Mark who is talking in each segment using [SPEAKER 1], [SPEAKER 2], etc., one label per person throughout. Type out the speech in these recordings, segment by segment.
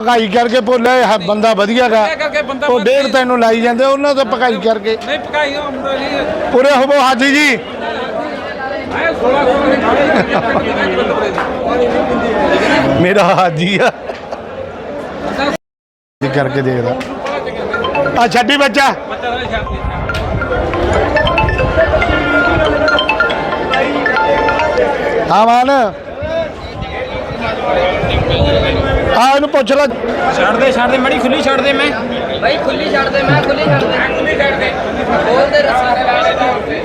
[SPEAKER 1] ਪਕਾਈ ਕਰਕੇ ਭੋਲੇ ਹ- ਬੰਦਾ ਵਧੀਆਗਾ
[SPEAKER 2] ਇਹ ਕਰਕੇ ਬੰਦਾ
[SPEAKER 1] ਉਹ ਡੇਢ ਤੈਨੂੰ ਲਾਈ ਜਾਂਦੇ ਉਹਨਾਂ ਤੋਂ ਪਕਾਈ ਕਰਕੇ।
[SPEAKER 2] ਨਹੀਂ ਪਕਾਈ ਉਹ ਮੁੰਡਾ
[SPEAKER 1] ਉਰੇ ਹੋਵੋ ਹਾਜੀ ਜੀ।
[SPEAKER 2] ਮੈਂ 16 ਕੋਲ ਨਹੀਂ
[SPEAKER 1] ਮੇਰਾ ਹਾਜੀ ਆ। ਇਹ ਕਰਕੇ ਦੇਖਦਾ ਆ ਛੱਡੀ ਬੱਚਾ। ਹਾਂ ਮਾਨ ਆ ਇਹਨੂੰ ਪੁੱਛ ਲੈ।
[SPEAKER 2] ਛੱਡ ਦੇ ਛੱਡ ਦੇ ਮੜੀ ਖੁੱਲੀ ਛੱਡ ਦੇ ਮੈਂ।
[SPEAKER 3] ਭਾਈ ਖੁੱਲੀ ਛੱਡ ਦੇ ਮੈਂ ਖੁੱਲੀ ਛੱਡ ਦੇ। ਖੁੱਲੀ ਛੱਡ ਦੇ। ਬੋਲ ਦੇ ਰੱਸੀ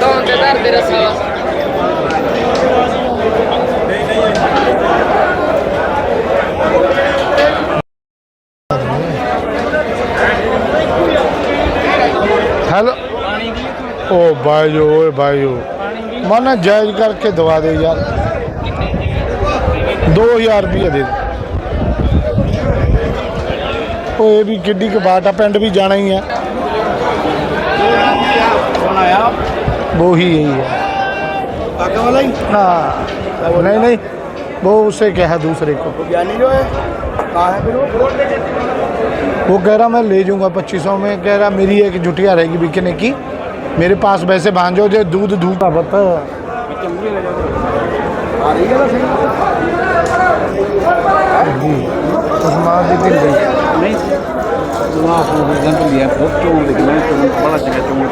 [SPEAKER 3] ਦੋਨ ਤੇ ਧਰ ਦੇ ਰੱਸਾ। ਬਸ
[SPEAKER 1] ਹੈਲੋ। ਓ ਬਾਈਓ ਓਏ ਬਾਈਓ ਮਨ मन जायज़ करके दवा दे यार। दो हज़ार रुपया दे तो ये भी कि कबाट आ पिंड भी जाना
[SPEAKER 4] ही है।
[SPEAKER 1] वो ही यही है।
[SPEAKER 4] हाँ
[SPEAKER 1] नहीं नहीं, वो उसे
[SPEAKER 4] क्या है दूसरे को। वो
[SPEAKER 1] कह रहा, मैं ले जाऊँगा पच्चीस सौ में। कह रहा, मेरी एक जुटिया रहेगी बिकने की। मेरे पास वैसे भांजो जो दूध धूप बता
[SPEAKER 4] आ रही है ना सही
[SPEAKER 1] जी उस्मान दी दिल गई
[SPEAKER 2] ਨਹੀਂ ਜਵਾਬ ਹੋ ਗਿਆ ਤਾਂ ਲਿਆ ਬਹੁਤ ਚੋਂ ਦੇ ਮੈਂ ਤੋਂ ਬੜਾ ਚੰਗਾ ਚੋਂ ਮੈਂ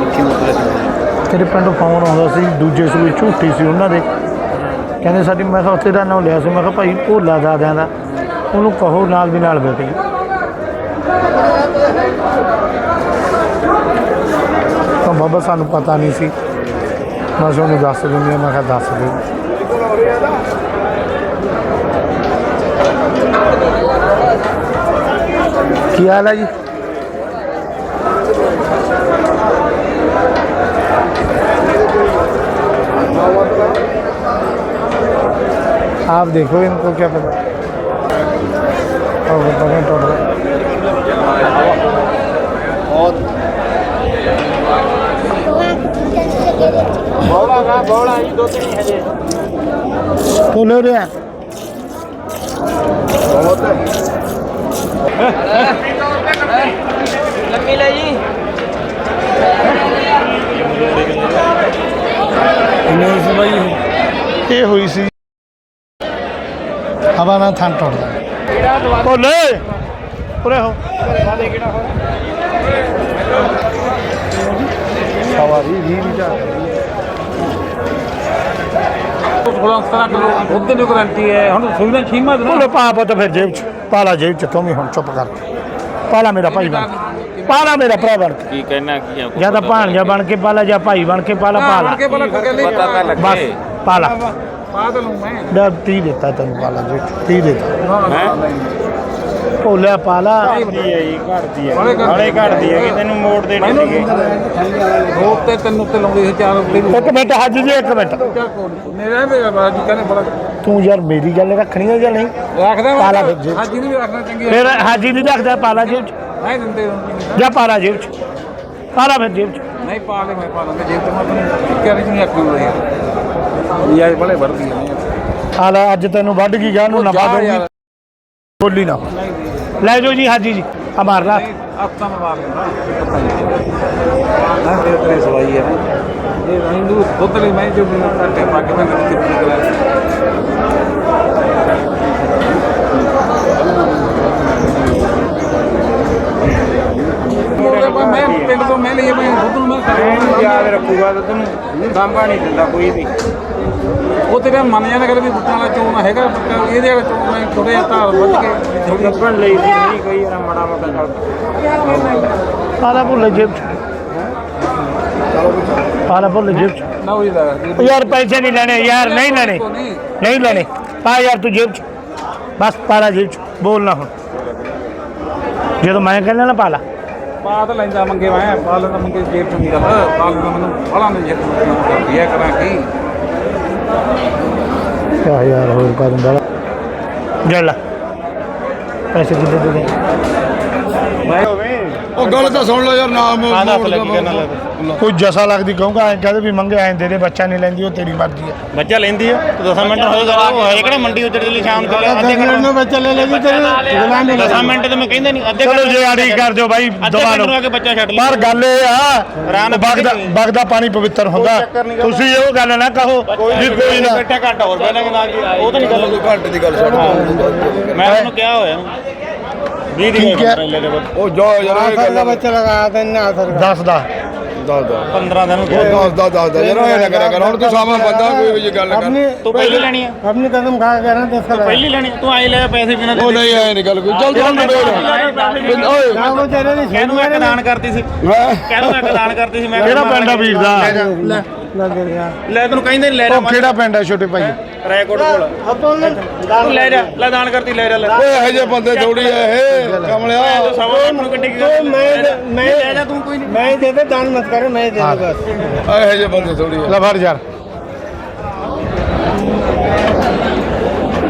[SPEAKER 2] ਮੱਖੀ ਨੂੰ ਉਤਰਿਆ ਚੰਗਾ
[SPEAKER 1] ਤੇਰੇ ਪਿੰਡ ਫੋਨ ਆਉਂਦਾ ਸੀ ਦੂਜੇ ਸੂਏ ਝੂਠੀ ਸੀ ਉਹਨਾਂ ਦੇ ਕਹਿੰਦੇ ਸਾਡੀ ਮੈਂ ਕਿਹਾ ਉੱਥੇ ਦਾ ਨਾਮ ਲਿਆ ਸੀ ਮੈਂ ਕਿਹਾ ਭਾਈ ਭੋਲਾ ਦਾਦਿਆਂ ਦਾ ਉਹਨੂੰ ਕਹੋ ਨਾਲ ਦੀ ਨਾਲ ਬੈਠੇ ਤਾਂ ਬਾਬਾ ਸਾਨੂੰ ਪਤਾ ਨਹੀਂ ਸੀ ਮੈਂ ਕਿਹਾ ਉਹਨੂੰ ਦੱਸ ਦਿੰਦੀ ਹਾਂ ਮੈਂ ਕਿਹਾ ਦੱਸ ਦੇ ਕੀ ਹਾਲ ਹੈ ਜੀ आप देखो इनको क्या पता और बताएं टोटल
[SPEAKER 4] बौला ਬੋਲਾ ਨਾ ਬੋਲਾ ਜੀ ਦੁੱਧ ਨਹੀਂ
[SPEAKER 1] ਹਜੇ। ਤੋ ਲੈ ਰਿਹਾ
[SPEAKER 4] ਬਹੁਤ
[SPEAKER 3] ਲੰਮੀ ਲੈ ਜੀ।
[SPEAKER 1] ਇਹਨੇ ਸਭਾਈ ਇਹ ਹੋਈ ਸੀ। ਹਵਾ ਨਾਲ ਥਾਂ ਟੁੱਟਦਾ ਭੋਲੇ। ਉਰੇ ਹੋ। ਸਾਡੇ ਕਿਹੜਾ ਹੋ ਸਵਾਰੀ ਵੀ ਨਹੀਂ ਜਾ
[SPEAKER 2] 16 ਕਿਲੋ ਦੁੱਧ ਦੀ ਗਰੰਟੀ ਹੈ ਹੁਣ ਸੁਵਿਧਾ ਛੀਮਾ ਦੇ
[SPEAKER 1] ਬੋਲੇ ਪਾਪ ਤਾਂ ਫਿਰ ਜੇਬ ਚ ਪਾਲਾ ਜੇਬ ਚ ਤੂੰ ਵੀ ਹੁਣ ਚੁੱਪ ਕਰ। ਪਾਲਾ ਮੇਰਾ ਭਾਈ ਬਣ। ਪਾਲਾ ਮੇਰਾ ਭਰਾ ਬਣ ਕੇ।
[SPEAKER 5] ਕੀ ਕਹਿਣਾ ਕੀ ਆ
[SPEAKER 1] ਜਾਂ ਤਾਂ ਭਾਣਜਾ ਬਣ ਕੇ ਪਾਲਾ ਜਾਂ ਭਾਈ ਬਣ ਕੇ ਪਾਲਾ ਪਾਲਾ
[SPEAKER 5] ਪਤਾ ਤਾਂ ਲੱਗੇ
[SPEAKER 1] ਬਸ ਪਾਲਾ
[SPEAKER 2] ਪਾ ਲੂੰ ਮੈਂ।
[SPEAKER 1] ਦਾ 30 ਦਿੱਤਾ ਤੈਨੂੰ ਪਾਲਾ ਜੀ 30 ਦਿੱਤਾ।
[SPEAKER 5] ਹੈ?
[SPEAKER 1] ਭੋਲਿਆ ਪਾਲਾ।
[SPEAKER 5] ਘੜਦੀ ਹੈ ਜੀ ਘੜਦੀ ਹੈ।
[SPEAKER 2] ਬਾਹਲੇ ਘੜਦੀ
[SPEAKER 5] ਬਾਲੇ ਘੜਦੀ ਹੈ ਕਿ ਤੈਨੂੰ ਮੋੜ ਦੇ
[SPEAKER 2] ਮੈਨੂੰ
[SPEAKER 5] ਨਹੀਂ
[SPEAKER 2] ਦੋ ਤੇ ਤਿੰਨ ਉੱਤੇ ਲਾਉਂਦੇ ਸੀ ਚਾਰ ਉੱਤੇ ਨੂੰ।
[SPEAKER 1] ਇੱਕ ਮਿੰਟ ਹਾਜੀ ਜੀ ਇੱਕ ਮਿੰਟ।
[SPEAKER 2] ਮੇਰਾ ਵੀ ਬਾਜੀ ਕਹਿੰਦੇ ਬੜਾ।
[SPEAKER 1] ਤੂੰ ਯਾਰ ਮੇਰੀ ਗੱਲ ਰੱਖਣੀ ਹੈ ਜਾਂ ਨਹੀਂ?
[SPEAKER 2] ਰੱਖਦਾ ਮੈਂ
[SPEAKER 1] ਪਾਲਾ ਫਿਰ ਜੇਬ ਚ।
[SPEAKER 2] ਹਾਜੀ ਰੱਖਣਾ ਚੰਗੀ
[SPEAKER 1] ਫਿਰ ਹਾਜੀ ਨਹੀਂ ਰੱਖਦਾ ਪਾਲਾ ਜੇਬ ਚ।
[SPEAKER 2] ਨਹੀਂ ਦਿੰਦੇ।
[SPEAKER 1] ਜਾਂ। ਪਾਲਾ ਜੇਬ ਚ। ਪਾਲਾ ਫਿਰ ਜੇਬ ਚ।
[SPEAKER 2] ਨਹੀਂ ਪਾ ਲੈ ਮੈਂ ਪਾ ਲਾਂਗਾ ਜੇ ਤੇ ਮੈਂ ਕਹਿ ਰਹੀ ਨਹੀਂ ਆਖੂਗਾ ਯਾਰ ਯਾਰ ਬੜੇ ਵਰਦੀ ਨੇ
[SPEAKER 1] ਹਾਲਾ ਅੱਜ ਤੈਨੂੰ ਵੱਢ ਗਈ ਗਾ ਨੂੰ ਨਾ
[SPEAKER 2] ਜਾ ਯਾਰ।
[SPEAKER 1] ਬੋਲੀ ਨਾ। ਲੈ ਜਾਓ ਜੀ ਹਾਜੀ ਜੀ। ਆ ਮਾਰ ਲਾ।
[SPEAKER 2] ਆਤਾਂ ਮਾਰ ਤੇਰੇ ਸਵਾਈ ਹੈ ਇਹ ਹਿੰਦੂ ਦੁੱਧ ਲਈ ਮੈਂ ਜੋ ਮੈਨੂੰ ਘੱਟੇ ਪਾ ਕੇ ਮੈਂ ਕਿੱਥੇ ਕਰਾਂ ਮੈਂ ਪਿੰਡ ਤੋਂ ਮੈਂ ਲਈ ਮੈਂ ਦੁੱਧ ਨੂੰ ਮੈਂ
[SPEAKER 5] ਐਨ ਯਾਦ ਰੱਖੂਗਾ ਤਾਂ ਤੈਨੂੰ ਸਾਂਭਾ ਨਹੀਂ ਦਿੰਦਾ ਕੋਈ ਵੀ।
[SPEAKER 2] ਤੇਰਾ ਮੰਨ ਜਾਣਾ ਕਰ ਵੀ ਬੁੱਟਾਂ ਵਾਲਾ ਚੋਣ ਹੈਗਾ ਬੁੱਟਾਂ ਇਹਦੇ ਵਾਲਾ ਚੋਣ ਮੈਂ ਥੋੜਾ ਜਿਹਾ ਧਾਰ ਵੱਧ ਕੇ ਥੋੜੀ
[SPEAKER 5] ਲੱਭਣ ਲਈ ਸੀ ਨਹੀਂ ਕੋਈ ਯਾਰ ਮਾੜਾ ਮੋਟਾ ਚੱਲ
[SPEAKER 1] ਪਾਲਾ ਭੁੱਲ ਜੇਬ ਚ ਪਾਲਾ ਭੁੱਲ ਜੇਬ ਚ
[SPEAKER 2] ਨਾ ਹੋਈ ਦਾ
[SPEAKER 1] ਉਹ ਯਾਰ ਪੈਸੇ ਨਹੀਂ ਲੈਣੇ ਯਾਰ ਨਹੀਂ ਲੈਣੇ।
[SPEAKER 2] ਨਹੀਂ
[SPEAKER 1] ਨਹੀਂ ਲੈਣੇ। ਪਾ ਯਾਰ ਤੂੰ ਜੇਬ ਚ। ਬਸ ਪਾਲਾ ਜੇਬ ਚ। ਬੋਲ ਨਾ ਹੁਣ। ਜਦੋਂ ਮੈਂ ਕਹਿੰਦਾ ਨਾ ਪਾਲਾ।
[SPEAKER 2] ਪਾ ਤਾਂ ਲੈਂਦਾ ਮੰਗੇ ਮੈਂ। ਪਾ ਲੈਂਦਾ ਮੰਗੇ ਜੇਬ ਚੋਂ ਦੀ ਗੱਲ ਪਾ ਲੈਂਦਾ ਮੈਨੂੰ। ਬੜਾ ਨਹੀਂ ਜੇਬ ਚੋਂ। ਕਰਦੀ ਹੈ ਕਰਾਂ ਕੀ?
[SPEAKER 1] ਕਿਆ ਯਾਰ ਹੋਰ ਪਾ ਦਿੰਦਾ ਵਾ। ਜਾ ਲੈ। ਪੈਸੇ ਕਿੱਥੇ ਦੇ ਦੇ
[SPEAKER 2] ਮੈਂ
[SPEAKER 4] ਉਹ ਗੱਲ ਤਾਂ ਸੁਣ ਲਓ ਯਾਰ ਨਾਮ
[SPEAKER 5] ਆ ਲੱਗਦਾ
[SPEAKER 1] ਕੋਈ ਜਸਾ ਲੱਗਦੀ ਕਹੂੰਗਾ ਐਂ ਕਹਦੇ ਵੀ ਮੰਗੇ ਐਂ ਦੇ ਦੇ ਬੱਚਾ ਨਹੀਂ ਲੈਂਦੀ ਉਹ ਤੇਰੀ ਮਰਜ਼ੀ ਹੈ।
[SPEAKER 5] ਬੱਚਾ ਲੈਂਦੀ ਆ ਤੂੰ 10 ਮਿੰਟ ਹੋਏ ਗਾ ਉਹ ਹੈ ਕਿਹੜਾ ਮੰਡੀ ਉੱਤੇ ਲਈ ਸ਼ਾਮ ਚੱਲਿਆ ਅੱਧੇ ਘੰਟੇ ਨੂੰ
[SPEAKER 1] ਬੱਚਾ ਲੈ ਲੈਂਦੀ ਤੇਰੀ।
[SPEAKER 5] 10 ਮਿੰਟ ਤੇ ਮੈਂ ਕਹਿੰਦਾ ਨਹੀਂ ਅੱਧੇ
[SPEAKER 1] ਚਲੋ ਜੇ ਆੜੀ ਕਰ ਦਿਓ ਬਾਈ
[SPEAKER 5] ਅੱਧੇ
[SPEAKER 1] ਦਵਾ
[SPEAKER 5] ਆ
[SPEAKER 1] ਲਓ
[SPEAKER 5] ਕੇ ਬੱਚਾ ਛੱਡ ਲਈ
[SPEAKER 1] ਪਰ ਗੱਲ ਇਹ ਆ
[SPEAKER 5] ਰਾਨ
[SPEAKER 1] ਬਗਦਾ ਬਗਦਾ ਪਾਣੀ ਪਵਿੱਤਰ ਹੁੰਦਾ। ਤੁਸੀਂ ਉਹ ਗੱਲ ਨਾ ਕਹੋ ਵੀ ਕੋਈ ਨਾ।
[SPEAKER 5] ਬੈਠਾ ਘੰਟਾ ਹੋਰ ਪਹਿਲਾਂ ਕਿ ਨਾ ਕੀ ਉਹ ਤਾਂ ਨਹੀਂ ਗੱਲ
[SPEAKER 4] ਘੰਟੇ ਦੀ ਗੱਲ ਛੱਡ
[SPEAKER 5] ਮੈਂ ਉਹਨੂੰ ਕਿਹਾ ਹੋਇਆ। 20 ਦੀ
[SPEAKER 1] ਹੈ।
[SPEAKER 5] ਦੇ ਬਾਅਦ
[SPEAKER 4] ਉਹ ਜਾ ਯਾਰ ਇਹ ਗੱਲ
[SPEAKER 1] ਬੱਚਾ ਲਗਾਇਆ ਤਾਂ ਨਾ ਅਸਰ ਦੱਸ ਦਾ।
[SPEAKER 4] ਦੱਸ ਦਾ।
[SPEAKER 5] 15 ਦਿਨ
[SPEAKER 4] ਉਹ ਦੱਸ ਦਾ ਦੱਸ ਦਾ। ਯਾਰ ਇਹ ਨਾ ਕਰਿਆ ਕਰ। ਹੁਣ ਤੂੰ ਸਾਵਾਂ ਬੰਦਾ ਕੋਈ ਵੀ ਗੱਲ ਕਰ।
[SPEAKER 5] ਤੂੰ ਪਹਿਲੀ ਲੈਣੀ ਆ।
[SPEAKER 1] ਆਪਣੀ ਕਦਮ ਖਾ ਕੇ ਨਾ ਦੱਸ
[SPEAKER 5] ਤੂੰ ਪਹਿਲੀ ਲੈਣੀ ਆ। ਤੂੰ ਆਈ ਲੈ ਪੈਸੇ ਬਿਨਾਂ
[SPEAKER 4] ਉਹ ਨਹੀਂ ਐ ਨਹੀਂ ਗੱਲ ਕੋਈ। ਚੱਲ ਚੱਲ ਨਿਬੇੜ ਓਏ।
[SPEAKER 1] ਉਹ ਤੇਰੇ ਦੀ
[SPEAKER 5] ਇਹਨੂੰ ਇੱਕ ਦਾਨ ਕਰਤੀ ਸੀ।
[SPEAKER 4] ਹੈਂ?
[SPEAKER 5] ਕਹਿੰਦਾ ਇੱਕ ਦਾਨ ਕਰਤੀ ਸੀ। ਮੈਂ
[SPEAKER 1] ਕਿਹੜਾ ਪਿੰਡ ਆ ਵੀਰ ਦਾ?
[SPEAKER 5] ਲੈ ਲੈ ਤੈਨੂੰ ਕਹਿੰਦੇ ਲੈ ਜਾ
[SPEAKER 1] ਉਹ ਕਿਹੜਾ ਪਿੰਡ ਹੈ ਛੋਟੇ ਭਾਈ?
[SPEAKER 5] ਰੈਕੋਰਡ ਕੋਲ। ਤੂੰ ਲੈ ਜਾ ਲੈ ਦਾਨ ਕਰਤੀ ਲੈ ਜਾ ਲੈ।
[SPEAKER 4] ਓਏ ਇਹੋ ਜਿਹੇ ਬੰਦੇ ਥੋੜੀ ਐ ਇਹ ਕਮਲਿਆ।
[SPEAKER 5] ਸਵਾ ਨੂੰ ਗੱਡੀ ਮੈਂ ਮੈਂ ਲੈ ਜਾ ਤੂੰ ਕੋਈ ਨਹੀਂ।
[SPEAKER 1] ਮੈਂ ਦੇ ਦੇ ਦਾਨ ਮਤ ਕਰ ਮੈਂ ਦੇ ਦੇ ਬਸ
[SPEAKER 4] ਇਹੋ ਜਿਹੇ ਬੰਦੇ ਥੋੜੀ ਐ
[SPEAKER 1] ਲੈ ਫੜ ਯਾਰ।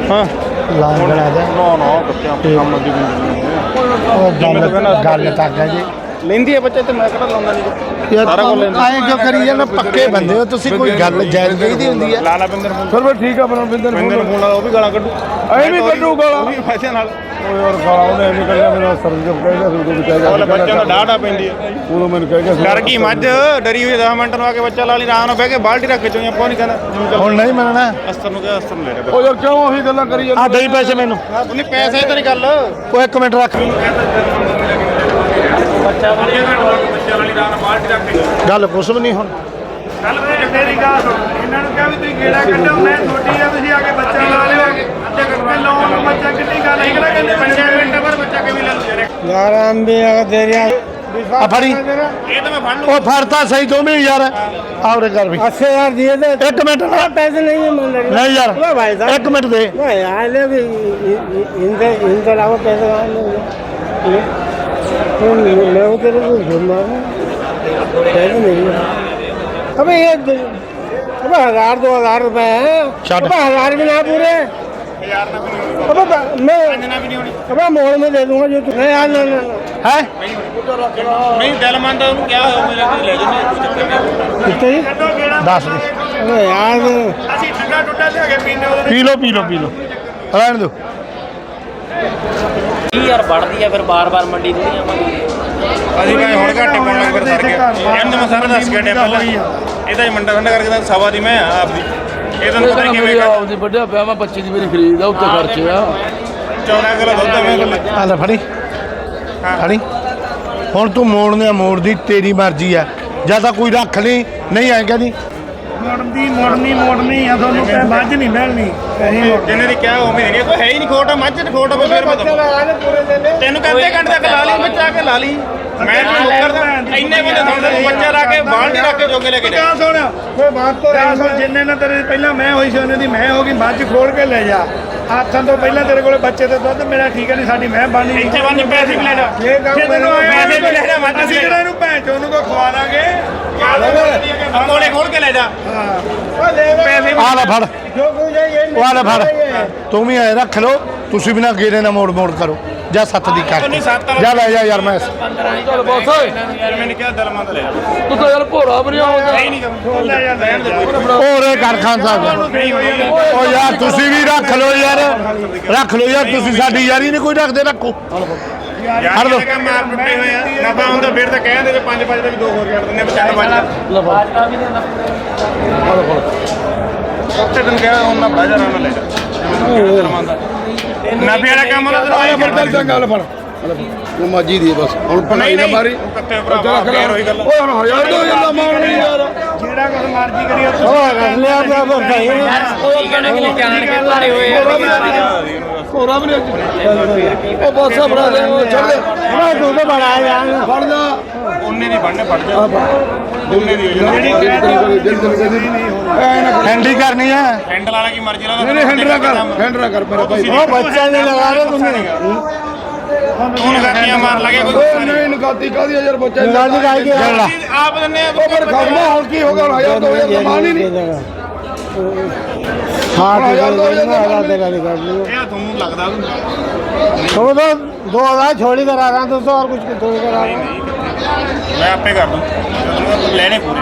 [SPEAKER 5] ਹਾਂ।
[SPEAKER 1] ਲਾਂਗੜਾ ਦੇ।
[SPEAKER 5] ਨਾ ਨਾ ਬੱਚਾ ਕੰਮ ਦੀ
[SPEAKER 1] ਉਹ ਗੱਲ ਗੱਲ ਤੱਕ ਹੈ ਜੀ।
[SPEAKER 5] ਲੈਂਦੀ ਹੈ ਬੱਚੇ ਤੇ ਮੈਂ ਕਿਹੜਾ ਲਾਉਂਦਾ ਨਹੀਂ
[SPEAKER 1] ਯਾਰ
[SPEAKER 5] ਸਾਰਾ ਕੁਝ ਲੈਂਦੀ।
[SPEAKER 1] ਆਏ ਕਿਉਂ ਕਰੀ ਜਾਂਦਾ ਪੱਕੇ ਬੰਦੇ ਹੋ ਤੁਸੀਂ ਕੋਈ ਗੱਲ ਜਾਇਜ਼ ਕਹੀਦੀ ਹੁੰਦੀ ਹੈ
[SPEAKER 5] ਲਾਲਾ ਬਿੰਦਰ ਫੋਨ।
[SPEAKER 4] ਫਿਰ ਫਿਰ ਠੀਕ ਆ ਬਰਨ ਬਿੰਦਰ
[SPEAKER 5] ਬਿੰਦਰ ਫੋਨ ਉਹ ਵੀ ਗਾਲਾਂ ਕੱਢੂ।
[SPEAKER 4] ਐ ਵੀ ਕੱਢੂ ਗਾਲਾਂ।
[SPEAKER 5] ਉਹ ਵੀ ਪੈਸੇ ਨਾਲ।
[SPEAKER 4] ਓਏ ਯਾਰ ਗਾਲਾਂ ਉਹਨੇ ਐਵੇਂ ਕੱਢਿਆ ਮੇਰਾ ਸਰਜਪ ਕਹਿੰਦਾ ਸੀ ਉਦੋਂ
[SPEAKER 5] ਉਹ
[SPEAKER 4] ਵਿਚਾਰਾ
[SPEAKER 5] ਬੱਚਿਆਂ ਦਾ ਡਾਢਾ ਪੈਂਦੀ ਹੈ
[SPEAKER 4] ਉਦੋਂ ਮੈਨੂੰ ਕਹਿ ਗਿਆ ਸੀ
[SPEAKER 5] ਡਰ ਗਈ ਮੱਝ ਡਰੀ ਹੋਈ 10 ਮਿੰਟ ਨੂੰ ਆ ਕੇ ਬੱਚਾ ਲਾ ਲਈ ਆਰਾਮ ਨਾਲ ਬਹਿ ਕੇ ਬਾਲਟੀ ਰੱਖ ਕੇ ਚੋਈ ਆਪਾਂ ਨਹੀਂ ਕਹਿੰਦਾ
[SPEAKER 1] ਹੁਣ ਨਹੀਂ ਮੰਨਣਾ।
[SPEAKER 5] ਅਸਤਰ ਨੂੰ ਕਿਹਾ ਅਸਤਰ ਨੂੰ ਲੈ
[SPEAKER 4] ਉਹ ਯਾਰ ਕਿਉਂ ਉਹੀ ਗੱਲਾਂ ਕਰੀ ਜਾਂਦੇ
[SPEAKER 1] ਆ ਦੇਈ ਪੈਸੇ ਮੈਨੂੰ।
[SPEAKER 5] ਉਹਨੇ ਪੈਸੇ ਤਾਂ ਨਹੀਂ ਗੱਲ।
[SPEAKER 1] ਉਹ ਇੱਕ ਮਿੰਟ ਰੱਖ। ਗੱਲ ਕੁਛ ਵੀ ਨਹੀਂ ਹੁਣ।
[SPEAKER 6] ਕੱਲ ਮੈਂ ਜੱਟੇ ਦੀ ਗੱਲ ਇਹਨਾਂ ਨੂੰ ਕਿਹਾ ਵੀ ਤੁਸੀਂ ਗੇੜਾ ਕੱਢੋ ਮੈਂ ਛੋਟੀ ਆ ਤੁਸੀਂ ਆ ਕੇ ਬੱਚਾ ਲਾ ਲਿਓ। ਅੱਧੇ ਘੰਟੇ ਲਾਉਣ ਨੂੰ ਬੱਚਾ ਕਿੱਡੀ ਗੱਲ ਹੈ? ਕਿਹੜਾ ਕਹਿੰਦੇ 5
[SPEAKER 5] ਮਿੰਟ ਪਰ ਬੱਚਾ ਕਿਵੇਂ ਲੈ ਲੂ ਯਾਰ?
[SPEAKER 1] ਲਾਰਾਮ ਆ ਦੇ ਰਿਆ ਆ ਫੜੀ।
[SPEAKER 5] ਇਹ ਤਾਂ ਮੈਂ ਫੜ ਲੂ
[SPEAKER 1] ਉਹ ਫੜਤਾ ਸਹੀ ਦੋਵੇਂ ਯਾਰ। ਆਵਰੇ ਕਰ ਵੀ।
[SPEAKER 7] ਅੱਛੇ ਯਾਰ ਦੀ ਇਹਦੇ
[SPEAKER 1] ਇੱਕ ਮਿੰਟ ਨਾ।
[SPEAKER 7] ਪੈਸੇ ਨਹੀਂ ਮੰਨ ਰਹੇ
[SPEAKER 1] ਨਹੀਂ ਯਾਰ
[SPEAKER 7] ਵਾ ਭਾਈ ਸਾਹਿਬ।
[SPEAKER 1] ਇੱਕ ਮਿੰਟ ਦੇ।
[SPEAKER 7] ਵਾ ਯਾਰ ਲੈ ਵੀ ਇੰਦੇ ਇੰਦੇ ਲਾਵਾ ਪੈਸੇ ਵਾਲੇ लेंगे तो मैं वो तेरे को घूम रहा हूँ पैसे नहीं है अबे ये अबे हजार दो हजार रुपए हैं
[SPEAKER 1] छठ।
[SPEAKER 7] अबे हजार भी ना पूरे अबे ब- मैं अबे मोड़ में दे दूंगा जो तू नहीं यार ना ना ना
[SPEAKER 1] ਹੈ
[SPEAKER 5] ਨਹੀਂ ਦਿਲ ਮੰਨਦਾ ਉਹਨੂੰ ਕਿਹਾ ਹੋਇਆ ਮੇਰੇ ਕੋਲ ਲੈ ਜੰਨੇ ਕੋਈ ਚੱਕਰ ਨਹੀਂ
[SPEAKER 7] कितने ही?
[SPEAKER 1] ਦੱਸ ਦੇ
[SPEAKER 7] अबे यार
[SPEAKER 6] ਅਸੀਂ ਠੰਡਾ ਟੁੱਟਾ ਲਿਆ ਕੇ ਪੀਨੇ ਉਹਦੇ
[SPEAKER 1] ਪੀ ਲੋ ਪੀ ਲੋ ਪੀ ਲੋ ਰਹਿਣ ਦਿਓ
[SPEAKER 3] ਕੀ ਯਾਰ ਵੜਦੀ ਆ ਫਿਰ ਬਾਰ-ਬਾਰ ਮੰਡੀ ਥੋੜੀ ਆਵਾਂਗੇ
[SPEAKER 5] ਅਸੀਂ ਭਾਈ ਹੁਣ ਘੱਟ ਪਾਉਣ ਲੱਗ ਫਿਰ ਸਰ ਕੇ ਇਹਨੂੰ ਮੈਂ ਸਾਰਾ ਦੱਸ ਕੇ ਡਿਆ ਪਹਿਲਾਂ। ਇਹਦਾ ਹੀ ਮੰਡਾ ਠੰਡਾ ਕਰਕੇ ਤਾਂ ਸਵਾ ਦੀ ਮੈਂ ਆ ਆਪਦੀ। ਇਹ ਤੁਹਾਨੂੰ ਪਤਾ ਨਹੀਂ ਕਿਵੇਂ
[SPEAKER 8] ਆਪਦੀ ਵੱਡਿਆ ਪਿਆ ਮੈਂ 25 ਦੀ ਮੇਰੀ ਖਰੀਦ ਆ ਉੱਤੇ ਖਰਚੇ ਆ।
[SPEAKER 5] 14 ਕਿਲੋ ਦੁੱਧ ਆ ਮੇਰੇ ਕੋਲ।
[SPEAKER 1] ਆ ਲੈ ਫੜੀ। ਫੜੀ। ਹੁਣ ਤੂੰ ਮੋੜਨੇ ਆ ਮੋੜ ਦੀ ਤੇਰੀ ਮਰਜ਼ੀ ਆ। ਜਾਂ ਤਾਂ ਕੋਈ ਰੱਖ ਲਈ ਨਹੀਂ ਆਏਗਾ ਨਹੀਂ
[SPEAKER 6] ਮੁੜਦੀ ਮੁੜਨੀ ਮੁੜਨੀ ਆ ਤੁਹਾਨੂੰ ਤੇ ਮੱਝ ਨਹੀਂ ਮਿਲਣੀ।
[SPEAKER 5] ਜਿਹਨੇ ਦੀ ਕਿਹਾ ਉਹ ਮੇਰੇ ਕੋਈ ਹੈ ਹੀ ਨਹੀਂ ਖੋਟਾ ਮੱਝ ਤੇ ਖੋਟਾ ਕੋਈ ਫਿਰ ਮੈਂ ਦਊਂ। ਤੈਨੂੰ ਕਹਿੰਦੇ ਘੰਟੇ ਤੱਕ ਲਾ ਲਈ ਬੱਚਾ ਆ ਕੇ ਲਾ ਲਈ। ਮੈਂ ਤੈਨੂੰ ਮੁੱਕਰਦਾ ਇੰਨੇ ਬੰਦੇ ਸੁਣਦੇ ਤੂੰ ਬੱਚਾ ਲਾ ਕੇ ਬਾਲਟੀ ਰੱਖ ਕੇ ਜੋਗੇ ਲੈ ਕੇ ਜਾ
[SPEAKER 6] ਸੁਣ। ਕੋਈ ਬਾਤ ਤੋਂ ਰਾਸ ਜਿੰਨੇ ਨਾਲ ਤੇਰੇ ਪਹਿਲਾਂ ਮੈਂ ਹੋਈ ਸੀ ਉਹਨੇ ਦੀ ਮੈਂ ਹੋ ਗਈ ਮੱਝ ਖੋਲ ਕੇ ਲੈ ਜਾ। ਆਥਣ ਤੋਂ ਪਹਿਲਾਂ ਤੇਰੇ ਕੋਲੇ ਬੱਚੇ ਤੇ ਦੁੱਧ ਮੇਰਾ ਠੀਕ ਨਹੀਂ ਸਾਡੀ ਮੈਂ ਬਾਣੀ
[SPEAKER 5] ਇੱਥੇ ਬੰਨ ਪੈਸੇ ਵੀ ਲੈਣਾ
[SPEAKER 6] ਇਹ
[SPEAKER 5] ਤੈਨੂੰ ਪੈਸੇ
[SPEAKER 6] ਅਸੀਂ ਕਿਹੜਾ ਇਹਨੂੰ ਭੈਣ ਚੋਂ ਉਹਨੂੰ ਖਵਾ ਦਾਂਗੇ
[SPEAKER 5] ਅਮੋਲੇ ਖੋਲ ਕੇ ਲੈ ਜਾ। ਹਾਂ। ਪੈਸੇ
[SPEAKER 1] ਆ ਲੈ ਫੜ।
[SPEAKER 7] ਜੋ ਕੋਈ ਜਾਈ
[SPEAKER 1] ਇਹ ਆ ਲੈ ਫੜ। ਤੂੰ ਵੀ ਆਏ ਰੱਖ ਲਓ ਤੁਸੀਂ ਵੀ ਨਾ ਗੇਰੇ ਨਾ ਮੋੜ ਮੋੜ ਕਰੋ। ਜਾਂ ਸੱਤ ਦੀ ਕਰ ਜਾ ਲੈ ਜਾ ਯਾਰ ਮੈਂ।
[SPEAKER 8] ਚੱਲ ਬਸ। ਓਏ
[SPEAKER 5] ਯਾਰ ਮੈਨੂੰ ਕਿਹਾ ਦਿਲ ਮੰਦ ਲੈ। ਜਾ
[SPEAKER 8] ਤੂੰ ਤਾਂ ਯਾਰ ਭੋਰਾ ਨਹੀਂ ਆਉਂਦਾ
[SPEAKER 5] ਨਹੀਂ ਨਹੀਂ ਕੰਮ ਲੈ ਜਾ ਲੈਣ ਦੇ।
[SPEAKER 1] ਹੋਰ ਕਰ ਖਾਨ ਸਾਹਿਬ। ਉਹ ਯਾਰ ਤੁਸੀਂ ਵੀ ਰੱਖ ਲੋ ਯਾਰ। ਰੱਖ ਲੋ ਯਾਰ ਤੁਸੀਂ ਸਾਡੀ ਯਾਰੀ ਨਹੀਂ ਕੋਈ ਰੱਖਦੇ ਰੱਖੋ।
[SPEAKER 5] ਯਾਰ
[SPEAKER 1] ਲਓ।
[SPEAKER 5] ਇਹ ਕੰਮ ਮਾਰ ਟੁੱਟੇ ਹੋਏ ਆ ਨਫਾ ਹੁੰਦਾ ਫਿਰ ਤਾਂ ਕਹਿੰਦੇ ਤੇ ਪੰਜ ਪੰਜ ਦੇ ਵੀ ਦੋ ਹੋਰ ਛੱਡ ਦਿੰਦੇ ਚੱਲ ਪੰਜ।
[SPEAKER 3] ਬਾਜਰਾ ਵੀ ਨਹੀਂ
[SPEAKER 5] ਉੱਤੇ ਦਿਨ ਕਿਹਾ ਹੁਣ ਨਾ ਬਹਿ ਜਾ ਨਾ ਲੈ ਜਾ। ਦਿਲ ਨਾਭੇ ਵਾਲਾ ਕੰਮ
[SPEAKER 4] ਉਹਨਾਂ
[SPEAKER 5] ਦਾ
[SPEAKER 4] ਫਿਰ ਗੱਲ ਤਾਂ ਗੱਲ ਫੜ। ਉਹ ਮਾਜੀ ਦੀ ਹੈ ਬਸ। ਹੁਣ ਭਣਾਈ ਨਾ ਮਾਰੀ।
[SPEAKER 5] ਕੱਤੇ ਭਰਾ ਫੇਰ ਹੋਈ ਗੱਲ।
[SPEAKER 4] ਓਏ ਹੁਣ ਹਜ਼ਾਰ ਦੋ ਹਜ਼ਾਰ ਦਾ ਮਾਰ ਨਹੀਂ ਯਾਰ।
[SPEAKER 6] ਜਿਹੜਾ ਕੁਝ ਮਰਜ਼ੀ ਕਰੀ ਉਹ
[SPEAKER 7] ਰੱਖ ਲਿਆ ਤਾਂ ਭਾਈ
[SPEAKER 3] ਉਹ ਕਣਕ ਲੈ ਜਾਣ ਕੇ ਭਾਰੇ ਹੋਏ
[SPEAKER 4] ਕੋਰਾ ਵੀ ਨਹੀਂ ਉਹ ਬਸ ਫੜਾ ਦੇ ਉਹ ਛੱਡ ਦੇ
[SPEAKER 7] ਬੜਾ ਤੂੰ ਤਾਂ ਬੜਾ ਯਾਰ।
[SPEAKER 4] ਫੜ ਜਾ।
[SPEAKER 5] ਉਹਨੇ ਨਹੀਂ ਫੜਨੇ ਫੜ ਜਾ।
[SPEAKER 4] ਉਹਨੇ ਨਹੀਂ ਜਿਹੜੀ ਬਿਲਕੁਲ
[SPEAKER 1] ਹੈਂਡੀ ਕਰਨੀ ਹੈ।
[SPEAKER 5] ਹੈਂਡਲ ਵਾਲਾ ਕੀ ਮਰਜ਼ੀ ਨਾਲ
[SPEAKER 4] ਨਹੀਂ ਨਹੀਂ ਹੈਂਡਰਾ ਕਰ ਹੈਂਡਰਾ ਕਰ ਮੇਰਾ ਭਾਈ।
[SPEAKER 7] ਉਹ ਬੱਚਾ ਨਹੀਂ ਲਗਾ ਰਹੇ ਤੁਸੀਂ।
[SPEAKER 5] ਤੂੰ ਨਗਾਤੀਆਂ ਮਾਰ ਲਗੇ ਕੋਈ
[SPEAKER 4] ਨਹੀਂ ਨਗਾਤੀ ਕਾਦੀ ਯਾਰ ਬੱਚਾ
[SPEAKER 7] ਗੱਲ
[SPEAKER 1] ਲਗਾਈ ਕੇ
[SPEAKER 5] ਆਪ ਦੰਨੇ
[SPEAKER 4] ਉਹ ਪਰ ਖਮਾ ਹੁਣ ਕੀ ਹੋ ਗਿਆ? ਯਾਰ 2000 ਕਮਾਣ ਹੀ ਨਹੀਂ।
[SPEAKER 7] ਹਾਂ ਯਾਰ 2000 ਆਲਾ ਤੇਰਾ ਨਹੀਂ।
[SPEAKER 5] ਕਰ ਇਹ ਤੁਹਾਨੂੰ ਲੱਗਦਾ
[SPEAKER 7] ਤੋ ਦੋ ਦੋ ਹਜ਼ਾਰ ਛੋੜੀ ਕਰਾ ਰਹਾ ਤੂੰ ਔਰ ਕੁਝ ਥੋੜੀ ਕਰਾ
[SPEAKER 5] ਮੈਂ ਆਪੇ ਕਰ ਦੂੰ। ਲੈਣੇ ਪੂਰੇ।